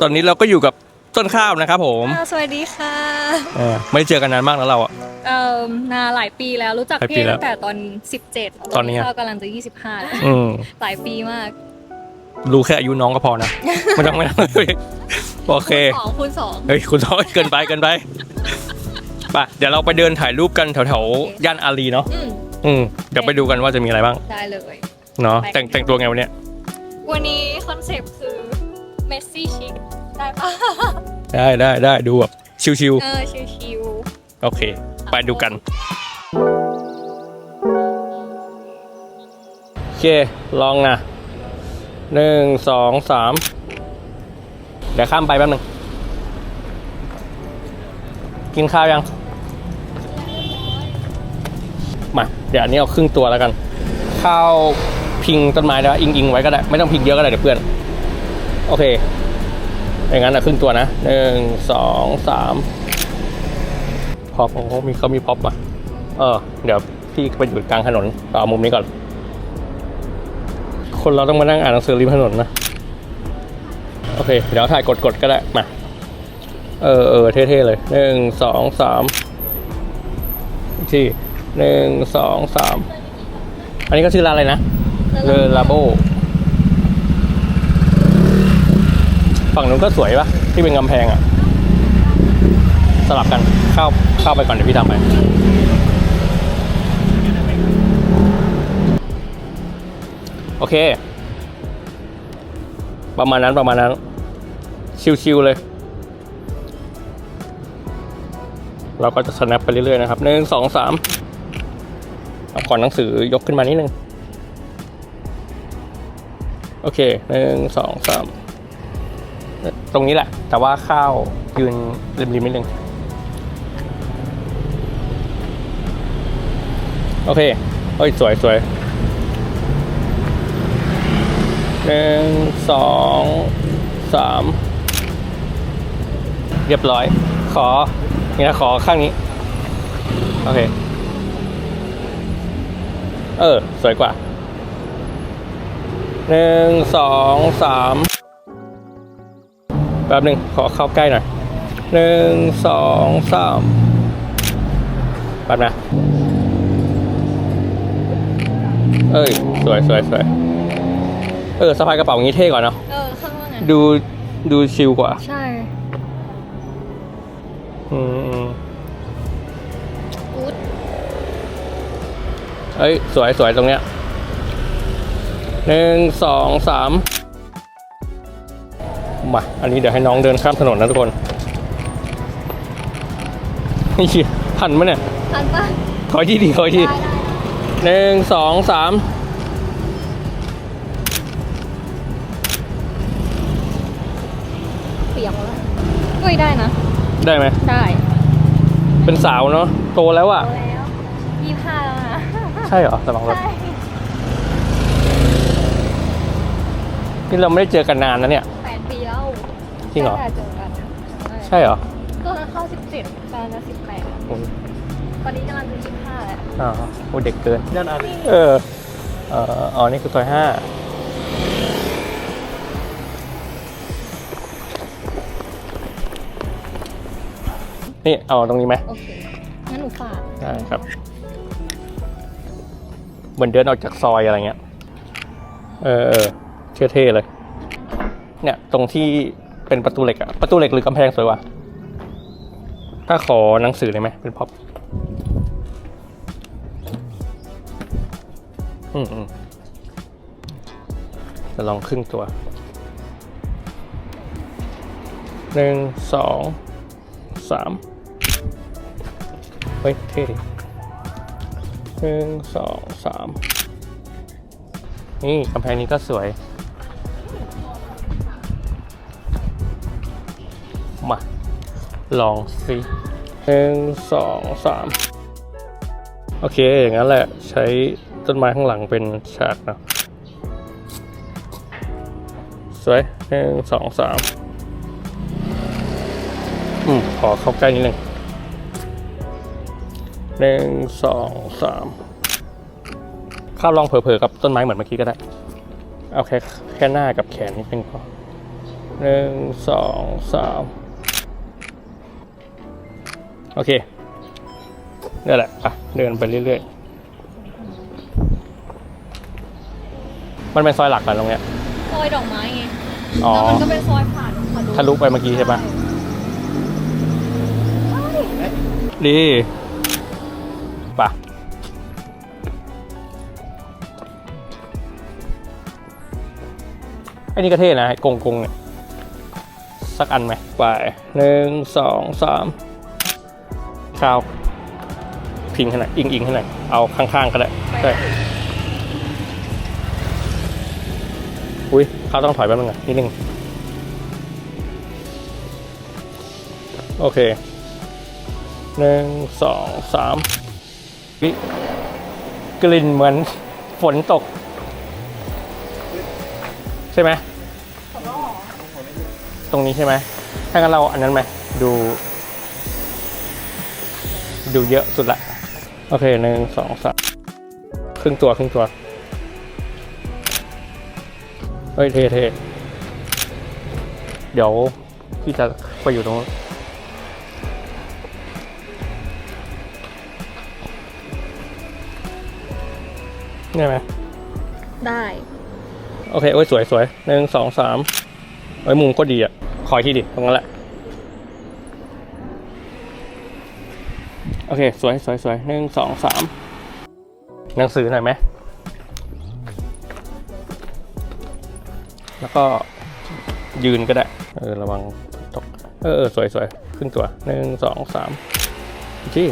ตอนนี้เราก็อยู่กับต้นข้าวนะครับผมอ่าสวัสดีค่ะเออไม่ได้เจอกันนานมากแล้วเราอะเอ่อนานหลายปีแล้วรู้จักหลายปีพี่แล้วตั้งแต่ตอน 17ตอนนี้อะ ข้าวกำลังจะ 25แล้วอืมหลายปีมากรู้แค่อายุน้องก็พอนะไม่ต้องไม่ต้องโอเค สองคูณสองเฮ้ยคุณท้อยเกินไปเกินไปไปเดี๋ยวเราไปเดินถ่ายรูปกันแถวๆย่านอารีเนาะอืมอืมเดี๋ยวไปดูกันว่าจะมีอะไรบ้างได้เลย เนาะไปแต่งแต่งตัวไงวันเนี้ยวันนี้คอนเซปต์คือ เมสซี่ชิคได้ปะได้ได้ได้ดูแบบชิวเออชิวๆ โอเค ไปดูกัน โอเค ลองนะหนึ่งสองสามเดี๋ยวข้ามไปแป๊บนึงกินข้าวยัง มา เดี๋ยวอันนี้เอาครึ่งตัวแล้วกัน ข้าวพิงต้นไม้ได้ปะอิงอิงๆไว้ก็ได้ ไม่ต้องพิงเยอะก็ได้เดี๋ยวเพื่อน โอเค อย่างนั้นอะครึ่งตัวนะหนึ่งสองสามพอโอ้โหมีเขามีพ็อปอะเออ เดี๋ยวพี่ไปอยู่กลางถนนเอามุมนี้ก่อน คนเราต้องมานั่งอ่านหนังสือริมถนนนะ โอเค เดี๋ยวถ่ายกดๆก็ได้ มา เออเออเท่ๆเลยหนึ่งสองสามที่หนึ่งสองสามอันนี้ก็ชื่อร้านอะไรนะเลอลาโบ ฝั่งนู้นก็สวยปะที่เป็นกำแพงอะสลับกันเข้าเข้าไปก่อนเดี๋ยวพี่ทำไปโอเค ประมาณนั้นประมาณนั้น ชิวๆเลย เราก็จะ snap ไปเรื่อยๆนะครับหนึ่งสองสามเอาก่อนหนังสือยกขึ้นมานิดนึง โอเคหนึ่งสองสาม ตรงนี้แหละ แต่ว่าข้าวยืนริมๆนิดนึง โอเคเอ้ย สวยสวยหนึ่งสองสามเรียบร้อย ขอนี่นะขอข้างนี้ โอเค เออ สวยกว่าหนึ่งสองสาม แป๊บหนึ่งขอเข้าใกล้หน่อยหนึ่งสองสามแป๊บนะ เอ้ย สวยสวยสวยเออสะพายกระเป๋าอย่างนี้เท่กว่าเนาะเออข้างว่าไงดูดูชิลกว่า ใช่อืมอืมกู๊ดเอ้ย สวยสวยตรงเนี้ยหนึ่งสองสาม มา อันนี้เดี๋ยวให้น้องเดินข้ามถนนนะทุกคนเฮ้ยทันไหมเนี่ยทันปะขออีกทีดีขออีกทีได้ได้หนึ่งสองสามเปียกหมดแล้วเฮ้ยได้นะ ได้ไหมได้ เป็นสาวเนาะโตแล้วอะเอาแล้วยี่ห้าแล้วนะใช่เหรอสมองรถใช่นี่เราไม่ได้เจอกันนานนะเนี่ยแปดปีแล้วจ ริงเหรอตั้แต่เจอกันใช่เหรอก็เข้าสิบเจ็ดกำลังจะสิบแปดโอ้ยตอนนี้กำลังจะยี่ห้าแล้วอ๋อโอ้เด็กเกิน นั่นอะไรเออเอ่ออ๋อ นี่คือซอยห้านี่ เอาตรงนี้ไหมโอเค งั้นหนูฝาก ได้ครับ เหมือนเดินออกจากซอยอะไรเงี้ย เออเออเท่ๆเลย เนี่ย ตรงที่ เป็นประตูเหล็กอะประตูเหล็กหรือกำแพงสวยว่าถ้าขอหนังสือเลยไหมเป็นพ็อปอืมอืมจะลองครึ่งตัวหนึ่งสองสามเฮ้ยเท่ดิหนึ่งสองสามนี่กำแพงนี้ก็สวย ลองสิหนึ่งสองสามโอเค อย่างนั้นแหละใช้ต้นไม้ข้างหลังเป็นฉากนะสวยหนึ่งสองสามอืมขอเข้าใกล้นิดนึงหนึ่งสองสามข้าวลองเผลอๆกับต้นไม้เหมือนเมื่อกี้ก็ได้ เอาแค่แค่หน้ากับแขนนิดนึงพอหนึ่งสองสาม โอเคนี่แหละอะเดินไปเรื่อยๆ มันเป็นซอยหลักกันตรงเนี้ย ซอยดอกไม้ไงอ๋อ แล้วมันก็เป็นซอยผ่านทะลุทะลุไปเมื่อกี้ใช่ปะดีป่ะไอ้นี่ก็เท่นะไอ้กงกงเนี่ย สักอันไหม ไปหนึ่งสองสาม ข้าวพิงให้หน่อยอิงอิงให้หน่อยเอาข้างๆก็ได้ใช่อุ้ยเขาต้องถอยแป๊บนึงอะนิดนึงโอเคหนึ่งสองสามวิกลิ่นเหมือนฝนตก ใช่ไหมตรงนี้ใช่ไหมถ้างั้นเราอันนั้นไหมดู ดูเยอะสุดละ โอเคหนึ่งสองสามครึ่งตัวครึ่งตัว เฮ้ยเท่เท่เดี๋ยวพี่จะไปอยู่ตรงนู้นได้ไหมได้ โอเค โอ้ย สวยสวยหนึ่งสองสามโอ้ยมุมก็ดีอะ คอยที่ดิ ตรงนั้นแหละ โอเค สวยสวยสวยหนึ่งสองสามหนังสือหน่อยไหม แล้วก็ยืนก็ได้ เออ ระวังตก เออเออสวยสวยครึ่งตัวหนึ่งสองสามอีกที่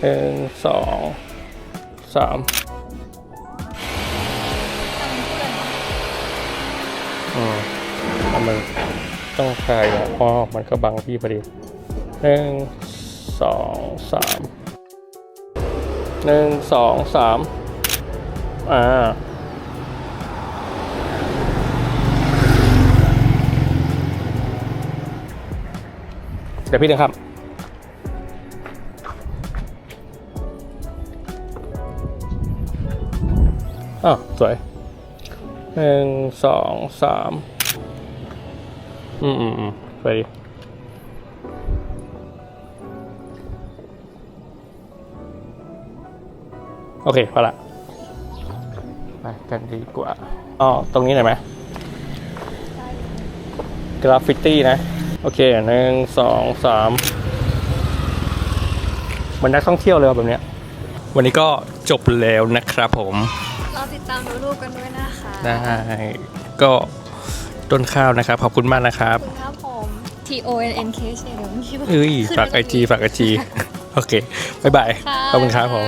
หนึ่งสองสามอืมเอามันต้องคลายอะอ๋อมันก็บังพี่พอดีหนึ่ง สองสามหนึ่งสองสามอ่าเดี๋ยวพี่ดึงครับ อ้าว สวยหนึ่งสองสามอืมอืมอืมไปดิ โอเคพอละไปกันดีกว่าอ๋อตรงนี้หน่อยไหมกราฟฟิตี้นะ โอเคหนึ่งสองสามเหมือนนักท่องเที่ยวเลยว่ะแบบเนี้ยวันนี้ก็จบแล้วนะครับผมเราติดตามดูรูปกันด้วยนะคะได้ก็ต้นข้าวนะครับ ขอบคุณมากนะครับ ขอบคุณครับผม T O N N K ใช่ไหมเอ้ยฝากไอจีฝากไอจีโอเค บ๊ายบาย ขอบคุณครับผม